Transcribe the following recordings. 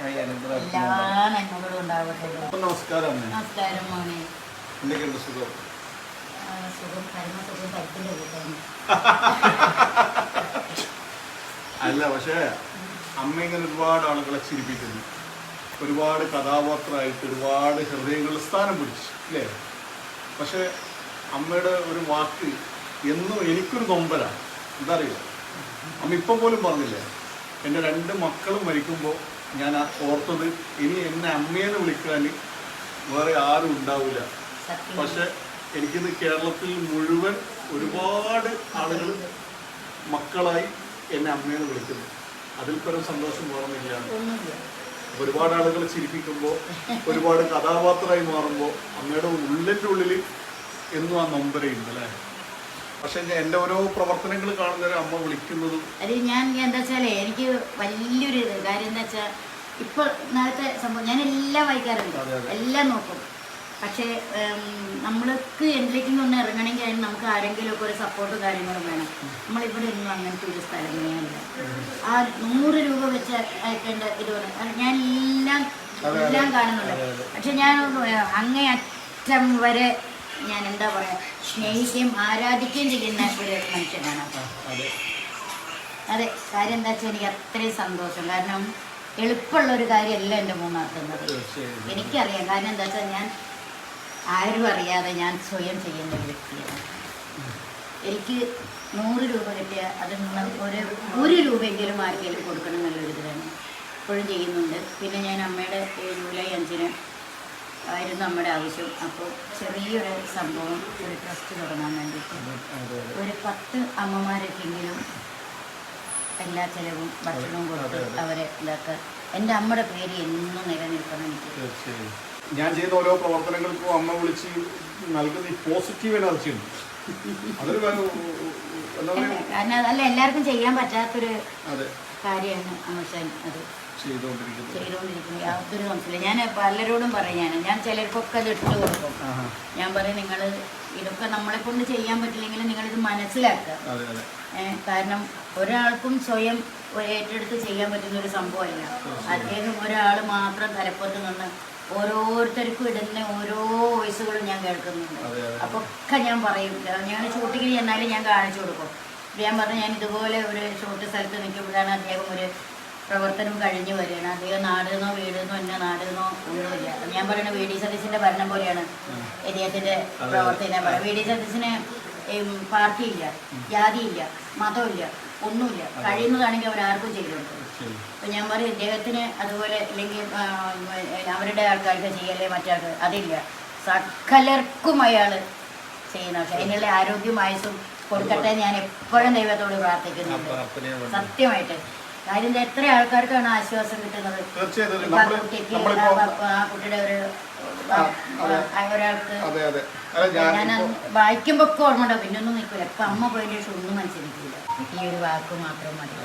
ഈ അനുഗ്രഹം എല്ലാ നന്മകളും ഉണ്ടാവട്ടെ. അപ്പൊ നമസ്കാരം അമ്മേ. നമസ്കാരം മോനെ. എന്തൊക്കെയുണ്ട് സുഖം? ആ, സുഖം. പരമസുഖം പരിപ്പിന്റെ അല്ല പക്ഷേ അമ്മ ഇങ്ങനെ ഒരുപാട് ആളുകളെ ചിരിപ്പിക്കുന്നു. ഒരുപാട് കഥാപാത്രമായിട്ട് ഒരുപാട് ഹൃദയങ്ങളിൽ സ്ഥാനം പിടിച്ചു അല്ലേ പക്ഷേ അമ്മയുടെ ഒരു വാക്ക് എന്നും എനിക്കൊരു നൊമ്പരാണ്. എന്താ അറിയോ? അമ്മ ഇപ്പം പോലും പറഞ്ഞില്ലേ? എന്റെ രണ്ട് മക്കളും മരിക്കുമ്പോൾ ഞാൻ ഓർത്തത്. ഇനി എന്നെ അമ്മയെന്ന് വിളിക്കാൻ വേറെ ആരും ഉണ്ടാവില്ല പക്ഷെ എനിക്കിന്ന് കേരളത്തിൽ മുഴുവൻ ഒരുപാട് ആളുകൾ മക്കളായി എന്നെ അമ്മയെന്ന് വിളിക്കുന്നു. അതിൽ പരം സന്തോഷം ഒന്നുമില്ല. ഒരുപാട് ആളുകളെ ചിരിപ്പിക്കുമ്പോൾ ഒരുപാട് കഥാപാത്രമായി മാറുമ്പോൾ അമ്മയുടെ ഉള്ളിന്റെ ഉള്ളിൽ എന്നും ആ നൊമ്പരയുണ്ട് അല്ലേ? പക്ഷെ ഞാൻ ഓരോ പ്രവർത്തനങ്ങൾ കാണുന്നവരെ അമ്മ വിളിക്കുന്നത് അത് ഞാൻ എന്താ വെച്ചാൽ എനിക്ക് വലിയൊരു ഇത് കാര്യം എന്താ വെച്ചാൽ ഇപ്പോൾ നേരത്തെ സംഭവം ഞാൻ എല്ലാം വായിക്കാറുണ്ട്. എല്ലാം നോക്കും പക്ഷേ നമ്മൾക്ക് എന്തിലേക്കും ഒന്ന് ഇറങ്ങണമെങ്കിൽ അതിന് നമുക്ക് ആരെങ്കിലും ഒക്കെ ഒരു സപ്പോർട്ടും കാര്യങ്ങളും വേണം നമ്മളിവിടെ ഒന്നും അങ്ങനത്തെ ഒരു സ്ഥലമേ അല്ല ആ നൂറ് രൂപ വെച്ച് അയക്കേണ്ട ഇത് പറഞ്ഞു ഞാൻ എല്ലാം എല്ലാം. കാണുന്നുണ്ട്. പക്ഷെ ഞാൻ അങ്ങേ അറ്റം വരെ ഞാൻ എന്താ പറയാ? സ്നേഹിക്കുകയും ആരാധിക്കുകയും ചെയ്യുന്ന ഒരു മനുഷ്യനാണ് അതെ. അതെ കാര്യം എന്താ വെച്ചാൽ എനിക്ക് അത്രയും സന്തോഷം. കാരണം എളുപ്പമുള്ള ഒരു കാര്യമല്ല എന്റെ മൂന്നാക്കുന്നത് തീർച്ചയായും. എനിക്കറിയാം. കാരണം എന്താ വെച്ചാൽ ഞാൻ ആരും അറിയാതെ ഞാൻ സ്വയം ചെയ്യുന്ന ഒരു വ്യക്തിയാണ്. എനിക്ക് നൂറ് രൂപ കിട്ടിയ അതിൽ നിന്ന് ഒരു ഒരു രൂപയെങ്കിലും ആർക്കെങ്കിലും കൊടുക്കണം എന്നുള്ളൊരു ഇതിലാണ് ഇപ്പോഴും ചെയ്യുന്നുണ്ട്. പിന്നെ ഞാൻ അമ്മയുടെ ജൂലൈ ആയിരുന്നു നമ്മുടെ ആവശ്യം. അപ്പോൾ ചെറിയൊരു സംഭവം ഒരു ട്രസ്റ്റ് തുടങ്ങാൻ വേണ്ടിയിട്ട്. ഒരു പത്ത് അമ്മമാരൊക്കെങ്കിലും എല്ലാ ചിലവും ഭക്ഷണവും കൊടുത്ത്. അവരെ ഇതാക്കുക എന്റെ അമ്മയുടെ പേര് എന്നും നിലനിൽക്കണം എനിക്ക്. ഞാൻ ചെയ്യുന്ന ഓരോ പ്രവർത്തനങ്ങൾക്കും അമ്മ വിളിച്ച് നൽകുന്ന പോസിറ്റീവ് എനർജി ഉണ്ട്. അതൊരു കാരണം അതല്ല എല്ലാവർക്കും ചെയ്യാൻ പറ്റാത്തൊരു കാര്യമാണ് അമ്മച്ചാൻ അത്. ചെയ്തുകൊണ്ടിരിക്കുന്നത്. യാതൊരു സംശയമില്ല ഞാൻ പലരോടും പറയും ഞാൻ ചിലർക്കൊക്കെ അത് ഇട്ട് കൊടുക്കും. ഞാൻ പറയും നിങ്ങൾ ഇതൊക്കെ നമ്മളെ കൊണ്ട് ചെയ്യാൻ പറ്റില്ലെങ്കിൽ നിങ്ങളിത് മനസ്സിലാക്കുക. ഏഹ് കാരണം ഒരാൾക്കും സ്വയം ഏറ്റെടുത്ത് ചെയ്യാൻ പറ്റുന്ന ഒരു സംഭവമല്ല. അദ്ദേഹം ഒരാൾ മാത്രം തലപ്പത്ത് നിന്ന് ഓരോരുത്തർക്കും ഇടുന്ന ഓരോ വോയിസുകളും ഞാൻ കേൾക്കുന്നുണ്ട്. അപ്പൊ ഒക്കെ ഞാൻ പറയും. ഞാൻ ഷൂട്ടിങ്ങിന് ചെന്നാലും ഞാൻ കാണിച്ചു കൊടുക്കും. ഞാൻ പറഞ്ഞു ഞാൻ ഇതുപോലെ ഒരു ഷൂട്ട് സ്ഥലത്ത് നിൽക്കുമ്പോഴാണ് അദ്ദേഹം ഒരു പ്രവർത്തനം കഴിഞ്ഞു വരികയാണ്. അധികം നാടെന്നോ വീടെന്നോ എന്നെ നാടെന്നോ ഒന്നുമില്ല. ഞാൻ പറയുന്നത് വി ഡി സതീശിന്റെ ഭരണം പോലെയാണ് ഇദ്ദേഹത്തിന്റെ പ്രവർത്തി ഞാൻ പറയാം. വി ഡി സതീശിന് പാർട്ടിയില്ല ജാതിയില്ല മതമില്ല ഒന്നുമില്ല. കഴിയുന്നതാണെങ്കിൽ അവരാർക്കും ചെയ്തു അപ്പം ഞാൻ പറയും ഇദ്ദേഹത്തിന് അതുപോലെ അല്ലെങ്കിൽ അവരുടെ ആൾക്കാർക്ക് ചെയ്യല്ലേ മറ്റാൾക്ക് അതില്ല. സകലർക്കും അയാൾ ചെയ്യുന്ന പക്ഷെ അതിനുള്ള ആരോഗ്യം ആയുസും കൊടുക്കട്ടെ ഞാൻ എപ്പോഴും ദൈവത്തോട് പ്രാർത്ഥിക്കുന്നുണ്ട്. സത്യമായിട്ട്. കാര്യം എത്ര ആൾക്കാർക്കാണ് ആശ്വാസം കിട്ടുന്നത്? ആ കുട്ടിയുടെ ഒരു ഒരാൾക്ക് ഞാൻ വായിക്കുമ്പോ ഒക്കെ ഓർമ്മ ഉണ്ടാവും. പിന്നെ ഒന്നും നിൽക്കില്ല ഇപ്പൊ അമ്മ പോയതിന് ശേഷം ഒന്നും മനസ്സിലാക്കില്ല ഈ ഒരു വാക്ക് മാത്രം മതി.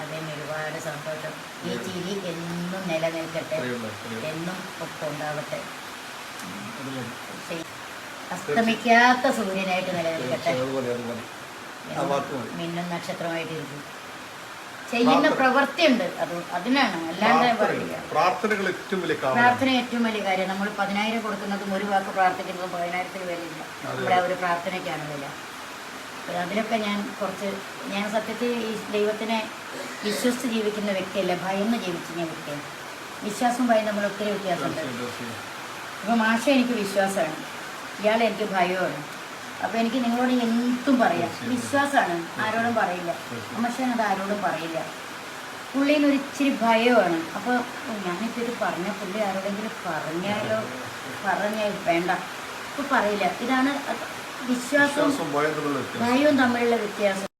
അതിന് ഒരുപാട് സന്തോഷം. ഈ ചിരി എന്നും നിലനിൽക്കട്ടെ. എന്നും ഒക്കെ ഉണ്ടാവട്ടെ. അസ്തമിക്കാത്ത സൂര്യനായിട്ട് നിലനിൽക്കട്ടെ. മിന്നും നക്ഷത്രമായിട്ടിരിക്കും. ചെയ്യുന്ന പ്രവൃത്തിയുണ്ട്. അത് അതിനാണ്. അല്ലാണ്ട് പ്രാർത്ഥനകൾ- ഏറ്റവും വലിയ പ്രാർത്ഥന ഏറ്റവും വലിയ കാര്യം. നമ്മൾ പതിനായിരം കൊടുക്കുന്നതും ഒരു വാക്ക് പ്രാർത്ഥിക്കുന്നതും പതിനായിരത്തിന് വിലയില്ല ഇവിടെ ഒരു പ്രാർത്ഥനയ്ക്കാണ് വില. അതിലൊക്കെ ഞാൻ കുറച്ച് ഞാൻ സത്യത്തിൽ ഈ ദൈവത്തിനെ വിശ്വസിച്ച് ജീവിക്കുന്ന വ്യക്തിയല്ല. ഭയന്ന് ജീവിക്കുന്ന വ്യക്തിയാണ് വിശ്വാസം ഭയം നമ്മൾ ഒത്തിരി വ്യത്യാസമുണ്ട്. അപ്പം മാഷ എനിക്ക് വിശ്വാസമാണ്. ഇയാൾ എനിക്ക് ഭയമാണ് അപ്പോൾ എനിക്ക് നിങ്ങളോട് എന്തും പറയാം. വിശ്വാസമാണ്. ആരോടും പറയില്ല. പക്ഷേ അത് ആരോടും പറയില്ല. പുള്ളിയിൽ ഒരു ഇച്ചിരി ഭയമാണ്. അപ്പോൾ ഞാനിപ്പോൾ ഇത് പറഞ്ഞ പുള്ളി ആരോടെങ്കിലും പറഞ്ഞാലോ? പറഞ്ഞാൽ വേണ്ട. ഇപ്പോൾ പറയില്ല. ഇതാണ് വിശ്വാസവും. ഭയവും തമ്മിലുള്ള വ്യത്യാസം.